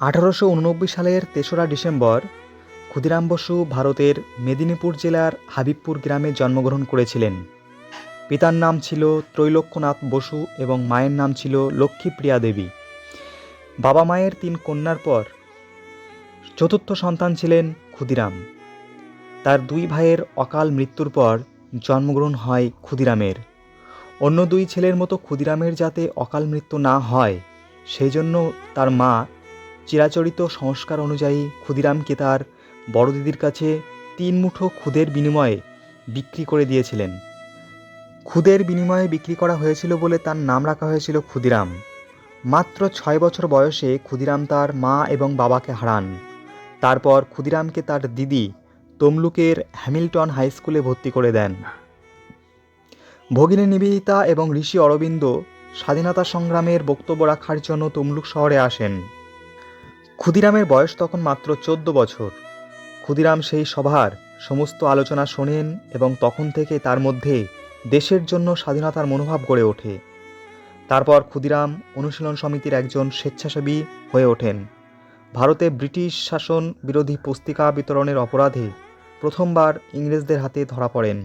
আঠারোশো উননব্বই সালের তেসরা ডিসেম্বর, ক্ষুদিরাম বসু ভারতের মেদিনীপুর জেলার হাবিবপুর গ্রামে জন্মগ্রহণ করেছিলেন। পিতার নাম ছিল ত্রৈলোক্যনাথ বসু এবং মায়ের নাম ছিল লক্ষ্মীপ্রিয়া দেবী। বাবা মায়ের তিন কন্যার পর চতুর্থ সন্তান ছিলেন ক্ষুদিরাম। তার দুই ভাইয়ের অকাল মৃত্যুর পর জন্মগ্রহণ হয় ক্ষুদিরামের। অন্য দুই ছেলের মতো ক্ষুদিরামের যাতে অকাল মৃত্যু না হয়, সেই জন্য তার মা চিরাচরিত সংস্কার অনুযায়ী ক্ষুদিরামকে তার বড় দিদির কাছে তিন মুঠো খুদের বিনিময়ে বিক্রি করে দিয়েছিলেন। খুদের বিনিময়ে বিক্রি করা হয়েছিল বলে তার নাম রাখা হয়েছিল ক্ষুদিরাম। মাত্র ছয় বছর বয়সে ক্ষুদিরাম তার মা এবং বাবাকে হারান। তারপর ক্ষুদিরামকে তার দিদি তমলুকের হ্যামিল্টন হাই স্কুলে ভর্তি করে দেন। ভগিনী নিবেদিতা এবং ঋষি অরবিন্দ স্বাধীনতা সংগ্রামের বক্তব্য রাখার জন্য তমলুক শহরে আসেন। ক্ষুদিরামের বয়স তখন মাত্র চোদ্দ বছর। ক্ষুদিরাম সেই সভার সমস্ত আলোচনা শোনেন এবং তখন থেকে তার মধ্যে দেশের জন্য স্বাধীনতার মনোভাব গড়ে ওঠে। তারপর ক্ষুদিরাম অনুশীলন সমিতির একজন স্বেচ্ছাসেবী হয়ে ওঠেন। ভারতে ব্রিটিশ শাসন বিরোধী পুস্তিকা বিতরণের অপরাধে প্রথমবার ইংরেজদের হাতে ধরা পড়েন।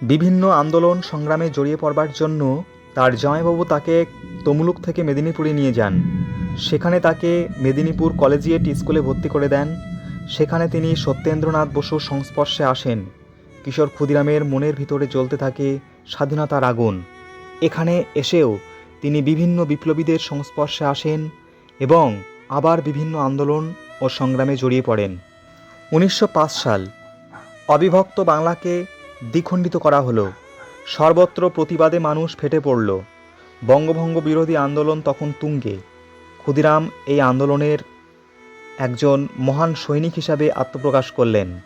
বিভিন্ন আন্দোলন সংগ্রামে জড়িয়ে পড়বার জন্য তার জামাইবাবু তাকে তমলুক থেকে মেদিনীপুরে নিয়ে যান। সেখানে তাকে মেদিনীপুর কলেজিয়েট স্কুলে ভর্তি করে দেন। সেখানে তিনি সত্যেন্দ্রনাথ বসুর সংস্পর্শে আসেন। কিশোর ক্ষুদিরামের মনের ভিতরে জ্বলতে থাকে স্বাধীনতার আগুন। এখানে এসেও তিনি বিভিন্ন বিপ্লবীদের সংস্পর্শে আসেন এবং আবার বিভিন্ন আন্দোলন ও সংগ্রামে জড়িয়ে পড়েন। উনিশশো পাঁচ সাল অবিভক্ত বাংলাকে দ্বিখণ্ডিত করা হলো। সর্বত্র প্রতিবাদে মানুষ ফেটে পড়ল। বঙ্গভঙ্গ বিরোধী আন্দোলন তখন তুঙ্গে। ক্ষুদিরাম এই আন্দোলনের একজন মহান সৈনিক হিসাবে আত্মপ্রকাশ করলেন।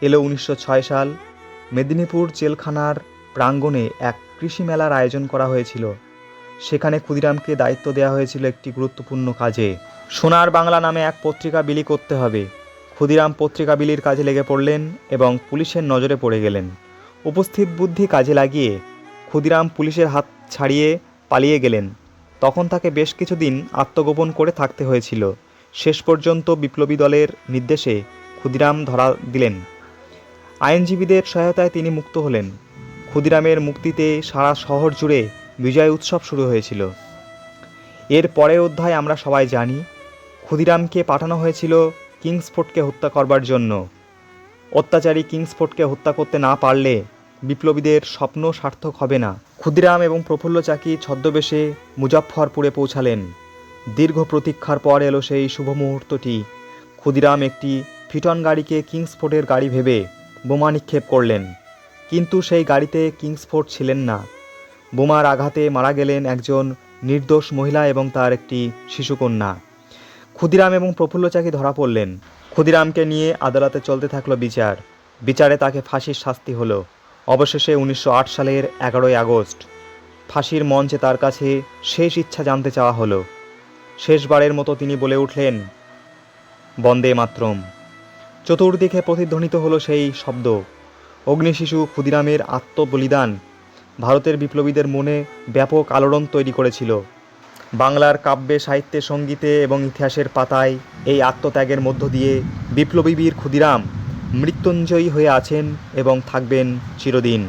এলো উনিশশো ছয় সাল, মেদিনীপুর জেলখানার প্রাঙ্গণে এক কৃষি মেলার আয়োজন করা হয়েছিল। সেখানে ক্ষুদিরামকে দায়িত্ব দেওয়া হয়েছিল একটি গুরুত্বপূর্ণ কাজে। সোনার বাংলা নামে এক পত্রিকা বিলি করতে হবে। ক্ষুদিরাম পত্রিকা বিলির কাজে লেগে পড়লেন এবং পুলিশের নজরে পড়ে গেলেন। উপস্থিত বুদ্ধি কাজে লাগিয়ে ক্ষুদিরাম পুলিশের হাত ছাড়িয়ে পালিয়ে গেলেন। তখন তাকে বেশ কিছুদিন আত্মগোপন করে থাকতে হয়েছিল। শেষ পর্যন্ত বিপ্লবী দলের নির্দেশে ক্ষুদিরাম ধরা দিলেন। আইনজীবীদের সহায়তায় তিনি মুক্ত হলেন। ক্ষুদিরামের মুক্তিতে সারা শহর জুড়ে বিজয় উৎসব শুরু হয়েছিল। এর পরের অধ্যায় আমরা সবাই জানি, ক্ষুদিরামকে পাঠানো হয়েছিল কিংসফোর্ডকে হত্যা করবার জন্য। অত্যাচারী কিংসফোর্ডকে হত্যা করতে না পারলে বিপ্লবীদের স্বপ্ন সার্থক হবে না। ক্ষুদিরাম এবং প্রফুল্ল চাকি ছদ্মবেশে মুজাফফরপুরে পৌঁছালেন। দীর্ঘ প্রতীক্ষার পর এলো সেই শুভ মুহূর্তটি ক্ষুদিরাম একটি ফিটন গাড়িকে কিংসফোর্ডের গাড়ি ভেবে বোমা নিক্ষেপ করলেন। কিন্তু সেই গাড়িতে কিংসফোর্ড ছিলেন না। বোমার আঘাতে মারা গেলেন একজন নির্দোষ মহিলা এবং তার একটি শিশুকন্যা। ক্ষুদিরাম এবং প্রফুল্ল চাকি ধরা পড়লেন। ক্ষুদিরামকে নিয়ে আদালতে চলতে থাকল বিচার। বিচারে তাকে ফাঁসির শাস্তি হলো। অবশেষে উনিশশো আট সালের এগারোই আগস্ট ফাঁসির মঞ্চে তার কাছে শেষ ইচ্ছা জানতে চাওয়া হলো। শেষবারের মতো তিনি বলে উঠলেন, বন্দে মাতরম। চতুর্দিকে প্রতিধ্বনিত হলো সেই শব্দ। অগ্নিশিশু ক্ষুদিরামের আত্মবলিদান ভারতের বিপ্লবীদের মনে ব্যাপক আলোড়ন তৈরি করেছিল। বাংলার কাব্যে, সাহিত্যে, সঙ্গীতে এবং ইতিহাসের পাতায় এই আত্মত্যাগের মধ্য দিয়ে বিপ্লবী বীর ক্ষুদিরাম মৃত্যুঞ্জয়ী হয়ে আছেন এবং থাকবেন চিরদিন।